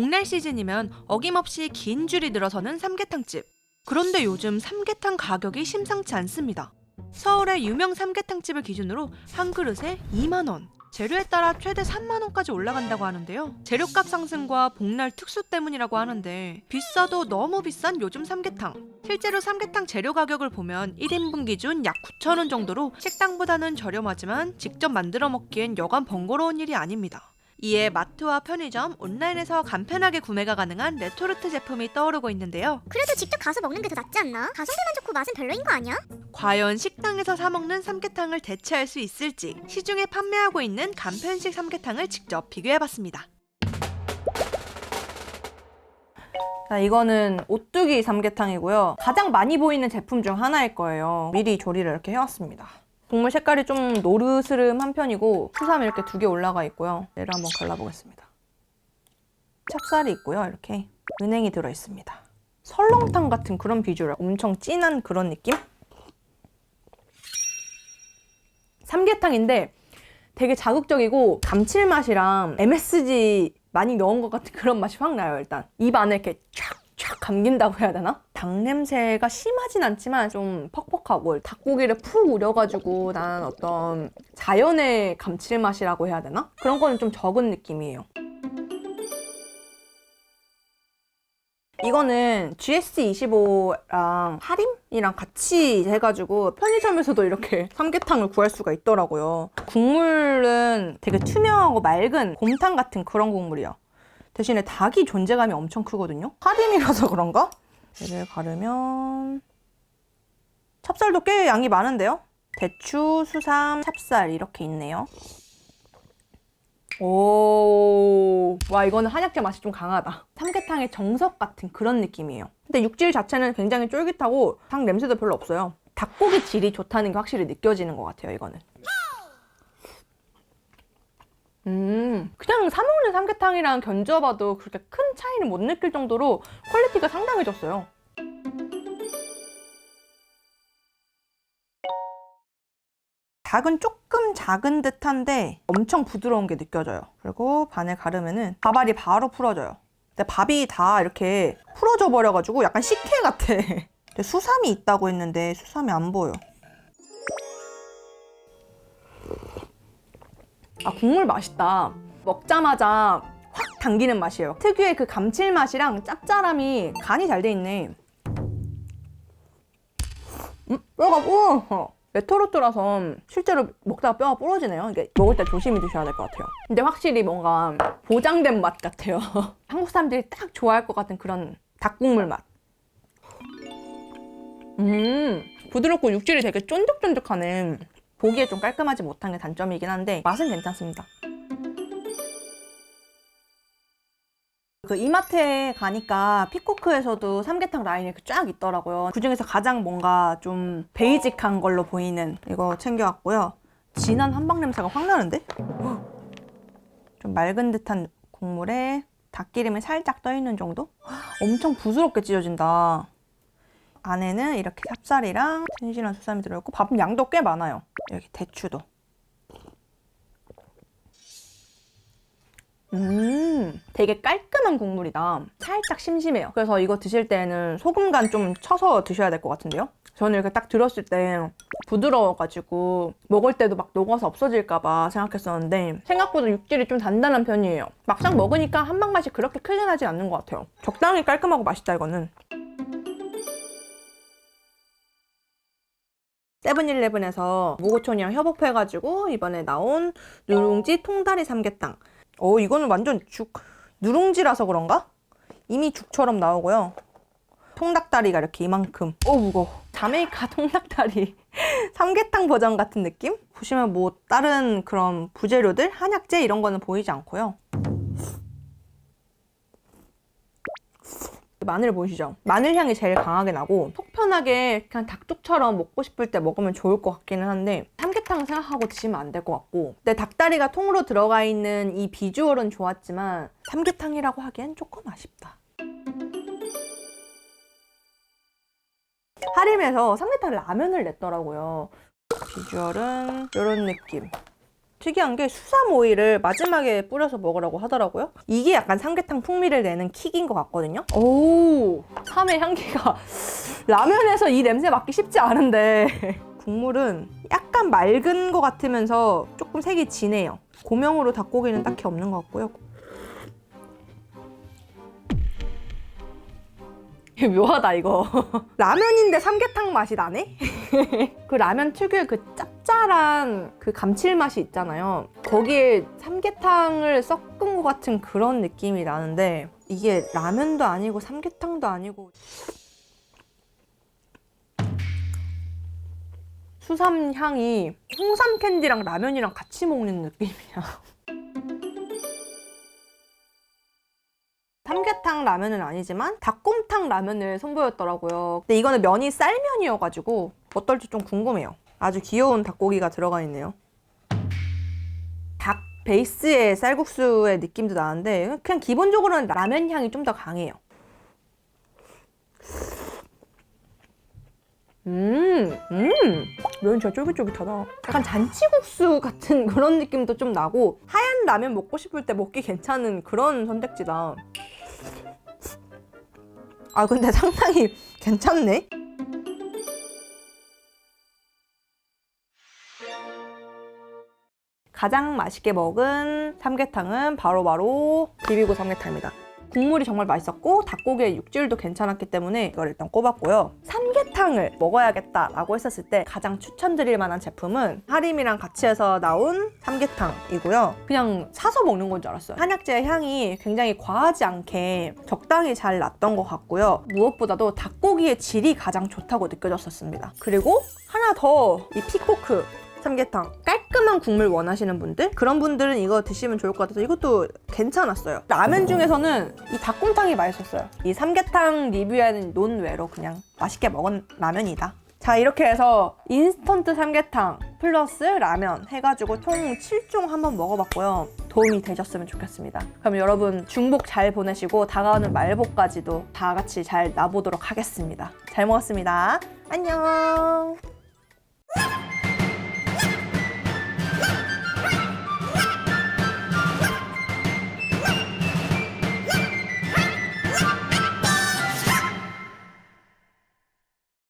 복날 시즌이면 어김없이 긴 줄이 늘어서는 삼계탕집. 그런데 요즘 삼계탕 가격이 심상치 않습니다. 서울의 유명 삼계탕집을 기준으로 한 그릇에 2만 원. 재료에 따라 최대 3만 원까지 올라간다고 하는데요. 재료값 상승과 복날 특수 때문이라고 하는데 비싸도 너무 비싼 요즘 삼계탕. 실제로 삼계탕 재료 가격을 보면 1인분 기준 약 9천 원 정도로 식당보다는 저렴하지만 직접 만들어 먹기엔 여간 번거로운 일이 아닙니다. 이에 마트와 편의점, 온라인에서 간편하게 구매가 가능한 레토르트 제품이 떠오르고 있는데요. 그래도 직접 가서 먹는 게 더 낫지 않나? 가성비만 좋고 맛은 별로인 거 아니야? 과연 식당에서 사 먹는 삼계탕을 대체할 수 있을지 시중에 판매하고 있는 간편식 삼계탕을 직접 비교해봤습니다. 자, 이거는 오뚜기 삼계탕이고요. 가장 많이 보이는 제품 중 하나일 거예요. 미리 조리를 이렇게 해왔습니다. 국물 색깔이 좀 노르스름한 편이고 수삼이 이렇게 두 개 올라가 있고요. 얘를 한번 갈라보겠습니다. 찹쌀이 있고요. 이렇게 은행이 들어있습니다. 설렁탕 같은 그런 비주얼, 엄청 진한 그런 느낌? 삼계탕인데 되게 자극적이고 감칠맛이랑 MSG 많이 넣은 것 같은 그런 맛이 확 나요 일단 입 안에 이렇게 촥 촥 감긴다고 해야 되나? 닭 냄새가 심하진 않지만 좀 퍽퍽하고 닭고기를 푹 우려가지고 난 어떤 자연의 감칠맛이라고 해야 되나? 그런 거는 좀 적은 느낌이에요 이거는 GS25랑 하림이랑 같이 해가지고 편의점에서도 이렇게 삼계탕을 구할 수가 있더라고요. 국물은 되게 투명하고 맑은 곰탕 같은 그런 국물이요. 대신에 닭이 존재감이 엄청 크거든요. 하림이라서 그런가? 얘를 가르면 찹쌀도 꽤 양이 많은데요. 대추, 수삼, 찹쌀 이렇게 있네요. 오, 와 이거는 한약재 맛이 좀 강하다. 삼계탕의 정석 같은 그런 느낌이에요. 근데 육질 자체는 굉장히 쫄깃하고 닭 냄새도 별로 없어요. 닭고기 질이 좋다는 게 확실히 느껴지는 것 같아요. 이거는. 음, 그냥 사 먹는 삼계탕이랑 견주어봐도 그렇게 큰 차이는 못 느낄 정도로 퀄리티가 상당해졌어요. 닭은 조금 작은 듯한데 엄청 부드러운 게 느껴져요. 그리고 반을 가르면은 밥알이 바로 풀어져요. 근데 밥이 다 이렇게 풀어져 버려가지고 약간 식혜 같아. 수삼이 있다고 했는데 수삼이 안 보여. 아 국물 맛있다. 먹자마자 확 당기는 맛이에요. 특유의 그 감칠맛이랑 짭짤함이 간이 잘 돼 있네. 음, 뼈가 우와. 레토르트라서 실제로 먹다가 뼈가 부러지네요. 이게 먹을 때 조심히 드셔야 될 것 같아요. 근데 확실히 뭔가 보장된 맛 같아요. 한국 사람들이 딱 좋아할 것 같은 그런 닭국물 맛. 음, 부드럽고 육질이 되게 쫀득쫀득하네. 보기에 좀 깔끔하지 못한 게 단점이긴 한데 맛은 괜찮습니다. 그 이마트에 가니까 피코크에서도 삼계탕 라인이 쫙 있더라고요. 그 중에서 가장 뭔가 좀 베이직한 걸로 보이는 이거 챙겨왔고요. 진한 한방 냄새가 확 나는데? 좀 맑은 듯한 국물에 닭기름이 살짝 떠 있는 정도? 엄청 부드럽게 찢어진다. 안에는 이렇게 찹쌀이랑 튼실한 수삼이 들어있고 밥 양도 꽤 많아요. 여기 대추도. 음, 되게 깔끔한 국물이다. 살짝 심심해요. 그래서 이거 드실 때는 소금 간 좀 쳐서 드셔야 될 것 같은데요? 저는 이렇게 딱 들었을 때 부드러워가지고 먹을 때도 막 녹아서 없어질까봐 생각했었는데 생각보다 육질이 좀 단단한 편이에요. 막상 먹으니까 한방 맛이 그렇게 크게 나지 않는 것 같아요. 적당히 깔끔하고 맛있다 이거는. 세븐일레븐에서 무고촌이랑 협업해가지고 이번에 나온 누룽지 통다리 삼계탕. 어 이거는 완전 죽 누룽지라서 그런가? 이미 죽처럼 나오고요. 통닭다리가 이렇게 이만큼. 어 무거워. 자메이카 통닭다리 삼계탕 버전 같은 느낌? 보시면 뭐 다른 그런 부재료들 한약재 이런 거는 보이지 않고요. 마늘 보이시죠? 마늘 향이 제일 강하게 나고 속 편하게 그냥 닭쪽처럼 먹고 싶을 때 먹으면 좋을 것 같기는 한데 삼계탕 생각하고 드시면 안 될 것 같고. 근데 닭다리가 통으로 들어가 있는 이 비주얼은 좋았지만 삼계탕이라고 하기엔 조금 아쉽다. 하림에서 삼계탕 라면을 냈더라고요. 비주얼은 이런 느낌 특이한 게 수삼 오일을 마지막에 뿌려서 먹으라고 하더라고요. 이게 약간 삼계탕 풍미를 내는 킥인 것 같거든요. 오, 삼의 향기가 라면에서 이 냄새 맡기 쉽지 않은데 국물은 약간 맑은 것 같으면서 조금 색이 진해요. 고명으로 닭고기는 딱히 없는 것 같고요. 묘하다 이거 라면인데 삼계탕 맛이 나네 그 라면 특유의 그 짭 짤한 그 감칠맛이 있잖아요 거기에 삼계탕을 섞은 것 같은 그런 느낌이 나는데 이게 라면도 아니고 삼계탕도 아니고 수삼 향이 홍삼 캔디랑 라면이랑 같이 먹는 느낌이야 삼계탕 라면은 아니지만 닭곰탕 라면을 선보였더라고요. 근데 이거는 면이 쌀면이어가지고 어떨지 좀 궁금해요. 아주 귀여운 닭고기가 들어가 있네요. 닭 베이스의 쌀국수의 느낌도 나는데 그냥 기본적으로는 라면 향이 좀 더 강해요. 음, 음, 면 진짜 쫄깃쫄깃하다. 약간 잔치국수 같은 그런 느낌도 좀 나고 하얀 라면 먹고 싶을 때 먹기 괜찮은 그런 선택지다. 아 근데 상당히 괜찮네. 가장 맛있게 먹은 삼계탕은 바로 바로 비비고 삼계탕입니다. 국물이 정말 맛있었고 닭고기의 육질도 괜찮았기 때문에 이걸 일단 꼽았고요. 삼계탕을 먹어야겠다라고 했었을 때 가장 추천드릴 만한 제품은 하림이랑 같이 해서 나온 삼계탕이고요. 그냥 사서 먹는 건 줄 알았어요. 한약재의 향이 굉장히 과하지 않게 적당히 잘 났던 것 같고요. 무엇보다도 닭고기의 질이 가장 좋다고 느껴졌었습니다. 그리고 하나 더 이 피코크 삼계탕 깔끔한 국물 원하시는 분들? 그런 분들은 이거 드시면 좋을 것 같아서 이것도 괜찮았어요. 라면 중에서는 이 닭곰탕이 맛있었어요. 이 삼계탕 리뷰에는 논외로 그냥 맛있게 먹은 라면이다. 자 이렇게 해서 인스턴트 삼계탕 플러스 라면 해가지고 총 7종 한번 먹어봤고요. 도움이 되셨으면 좋겠습니다. 그럼 여러분 중복 잘 보내시고 다가오는 말복까지도 다 같이 잘 나보도록 하겠습니다. 잘 먹었습니다. 안녕